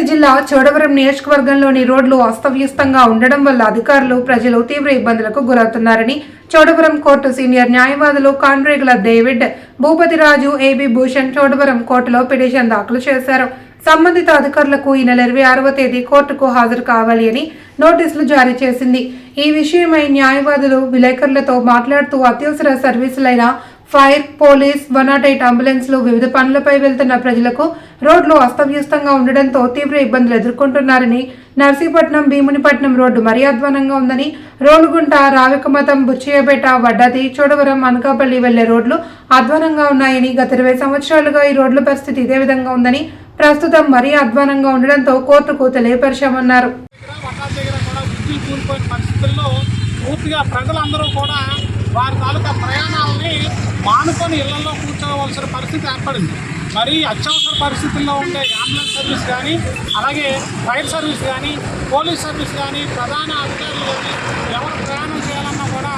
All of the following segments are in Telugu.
అనకాపల్లి జిల్లా చోడవరం నియోజకవర్గంలోని రోడ్లు అస్తవ్యస్తంగా ఉండడం వల్ల అధికారులు ప్రజలు తీవ్ర ఇబ్బందులకు గురవుతున్నారని చోడవరం కోర్టు సీనియర్ న్యాయవాదులు Kanregula David Bhupathiraju A B Bhushan Chodavaram కోర్టులో పిటిషన్ దాఖలు చేశారు. సంబంధిత అధికారులకు ఈ నెల ఇరవై ఆరవ తేదీ కోర్టుకు హాజరు కావాలి అని నోటీసులు జారీ చేసింది. ఈ విషయమై న్యాయవాదులు విలేకరులతో మాట్లాడుతూ అత్యవసర సర్వీసులైన fire police one nought eight అంబులెన్స్లు వివిధ పనులపై వెళ్తున్న ప్రజలకు రోడ్లు అస్తవ్యస్తంగా ఉండడంతో తీవ్ర ఇబ్బందులు ఎదుర్కొంటున్నారని నర్సీపట్నం భీమునిపట్నం రోడ్డు మరీ అధ్వానంగా ఉందని రోలుగుంట రావికమతం బుచ్చయ్యపేట వడ్డాది చోడవరం అనకాపల్లి వెళ్ళే రోడ్లు అధ్వానంగా ఉన్నాయని గత ఇరవై సంవత్సరాలుగా ఈ రోడ్ల పరిస్థితి ఇదే విధంగా ఉందని ప్రస్తుతం మరీ అధ్వానంగా ఉండడంతో కోర్టుకు తెలియపరిచామన్నారు. పూర్తిగా ప్రజలందరూ కూడా వారి తాలూకా ప్రయాణాలని మానుకొని ఇళ్ళలో కూర్చోవలసిన పరిస్థితి ఏర్పడింది. మరి అత్యవసర పరిస్థితుల్లో ఉండే అంబులెన్స్ సర్వీస్ కానీ అలాగే ఫైర్ సర్వీస్ కానీ పోలీస్ సర్వీస్ కానీ ప్రధాన అధికారులు కానీ ఎవరు ప్రయాణం చేయాలన్నా కూడా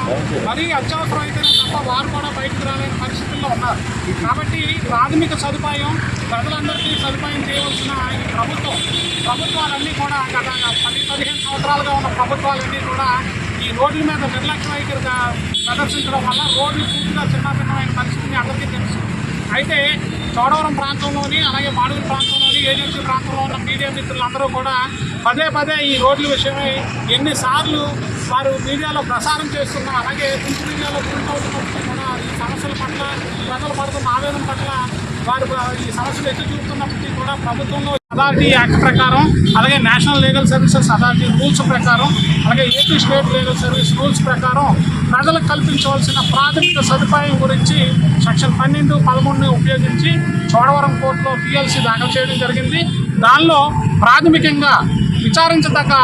మరీ అత్యవసరం అయితేనే తప్ప వారు కూడా బయటకు రాలేని పరిస్థితుల్లో ఉన్నారు. కాబట్టి ప్రాథమిక సదుపాయం ప్రజలందరికీ సదుపాయం చేయవలసిన ఈ ప్రభుత్వం ప్రభుత్వాలన్నీ కూడా గత పది పదిహేను సంవత్సరాలుగా ఉన్న ప్రభుత్వాలన్నీ కూడా ఈ రోడ్ల మీద నిర్లక్ష్య వైఖరిగా ప్రదర్శించడం వల్ల రోడ్లు పూర్తిగా చిన్నభిన్నమైన పరిస్థితిని అందరికీ తెలుసు. అయితే చోడవరం ప్రాంతంలోని అలాగే మాడుగుల ప్రాంతంలోని ఏజెన్సీ ప్రాంతంలో ఉన్న మీడియా మిత్రులందరూ కూడా పదే పదే ఈ రోడ్ల విషయమై ఎన్నిసార్లు వారు మీడియాలో ప్రసారం చేస్తున్నా అలాగే మీడియాలో ప్రింట్ అవుతున్నప్పుడు కూడా ఈ సమస్యల పట్ల ప్రజలు పడుతున్న ఆవేదన పట్ల వారు ఈ సమస్యలు ఎత్తి చూపుతున్నప్పటికీ కూడా ప్రభుత్వంలో అథారిటీ యాక్ట్ ప్రకారం అలాగే national legal services authority rules ప్రకారం అలాగే AP state legal service rules ప్రకారం ప్రజలకు కల్పించవలసిన ప్రాథమిక సదుపాయం గురించి సెక్షన్ పన్నెండు పదమూడుని ఉపయోగించి చోడవరం కోర్టులో పిఎల్సీ దాఖలు చేయడం జరిగింది. దానిలో ప్రాథమికంగా విచారించదగ్గ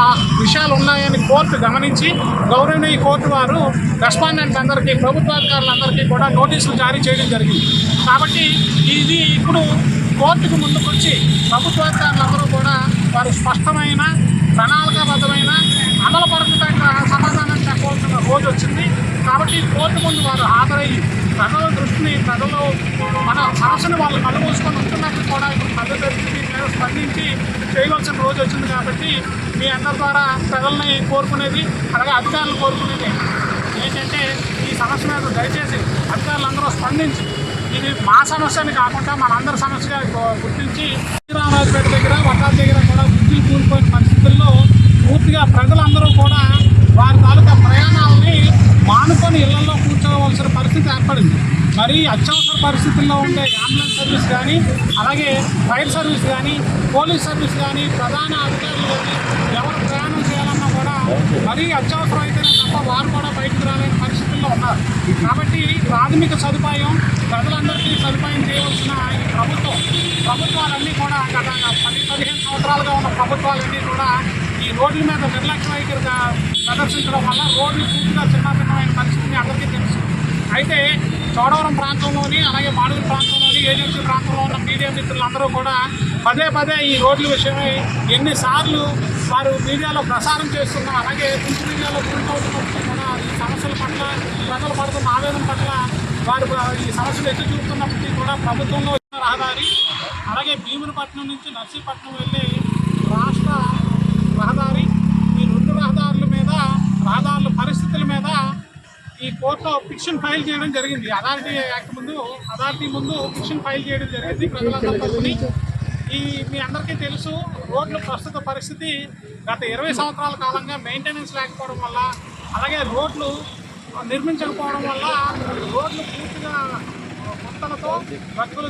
విషయాలు ఉన్నాయని కోర్టు గమనించి గౌరవనీయ కోర్టు వారు రెస్పాండెంట్ అందరికీ ప్రభుత్వాధికారులందరికీ కూడా నోటీసులు జారీ చేయడం జరిగింది. కాబట్టి ఇది ఇప్పుడు కోర్టుకు ముందుకొచ్చి ప్రభుత్వాధికారులందరూ కూడా వారు స్పష్టమైన ప్రణాళికాబద్ధమైన అమలుపరచదగ్గ సమాధానం చెప్పవలసిన రోజు వచ్చింది. కాబట్టి కోర్టు ముందు వారు హాజరయ్యి ప్రజల దృష్టిని ప్రజలు మన సమస్యను వాళ్ళు కలుమూసుకొని ఉంటున్నప్పుడు కూడా ఇప్పుడు ప్రజల దృష్టిని స్పందించి చేయవలసిన రోజు వచ్చింది కాబట్టి మీ అందరి ద్వారా ప్రజల్ని కోరుకునేది అలాగే అధికారులు కోరుకునేది ఏంటంటే ఈ సమస్య మీద దయచేసి అధికారులందరూ స్పందించి ఇది మా సమస్యని కాకుండా మనందరి సమస్యగా గుర్తించి రామరాజుపేట దగ్గర వడ్డాల దగ్గర కూడా వృద్ధులు కూలిపోయిన పరిస్థితుల్లో పూర్తిగా ప్రజల కూడా వారి తాలూకా ప్రయాణాలని మానుకొని ఇళ్ళలో కూర్చోవలసిన పరిస్థితి ఏర్పడింది. మరి అత్యవసర పరిస్థితుల్లో ఉండే అంబులెన్స్ సర్వీస్ కానీ అలాగే ఫైర్ సర్వీస్ కానీ పోలీస్ సర్వీస్ కానీ ప్రధాన అధికారులు ఎవరు ప్రయాణం చేయాలన్నా కూడా మరీ అత్యవసరం అయితేనే తప్ప వారు కూడా బయటకు రాలేని పరిస్థితుల్లో ఉన్నారు. కాబట్టి ప్రాథమిక సదుపాయం ప్రజలందరికీ సదుపాయం చేయవలసిన ఈ ప్రభుత్వం ప్రభుత్వాలన్నీ కూడా గత పది పదిహేను సంవత్సరాలుగా ఉన్న ప్రభుత్వాలన్నీ కూడా ఈ రోడ్ల మీద నిర్లక్ష్య వైఖరి ప్రదర్శించడం వల్ల రోడ్లు పూర్తిగా చిన్న చిన్నమైన పరిస్థితిని అందరికీ తెలుసు. అయితే చోడవరం ప్రాంతంలోని అలాగే మాడుగుల ప్రాంతంలోని ఏజెన్సీ ప్రాంతంలో ఉన్న మీడియా మిత్రులందరూ కూడా పదే పదే ఈ రోడ్ల విషయమై ఎన్నిసార్లు వారు మీడియాలో ప్రసారం చేస్తున్న అలాగే ప్రింట్ మీడియాలో ప్రింట్ అవుతున్నప్పుడు కూడా ఈ సమస్యల పట్ల ప్రజలు పడుతున్న ఆవేదన పట్ల వారు ఈ సమస్యలు ఎత్తి చూపుతున్నప్పటికీ కూడా ప్రభుత్వంలో రహదారి అలాగే భీమునిపట్నం నుంచి నర్సీపట్నం వెళ్ళి రాష్ట్ర రహదారి ఈ రెండు రహదారుల మీద రహదారుల పరిస్థితుల మీద ఈ కోర్టులో పిటిషన్ ఫైల్ చేయడం జరిగింది. అథారిటీ యాక్ట్ ముందు అథారిటీ ముందు పిటిషన్ ఫైల్ చేయడం జరిగింది ప్రజలందరూ ఈ మీ అందరికీ తెలుసు రోడ్ల ప్రస్తుత పరిస్థితి గత ఇరవై సంవత్సరాల కాలంగా మెయింటెనెన్స్ లేకపోవడం వల్ల అలాగే రోడ్లు నిర్మించకపోవడం వల్ల రోడ్లు పూర్తిగా మొత్తలతో రద్దులు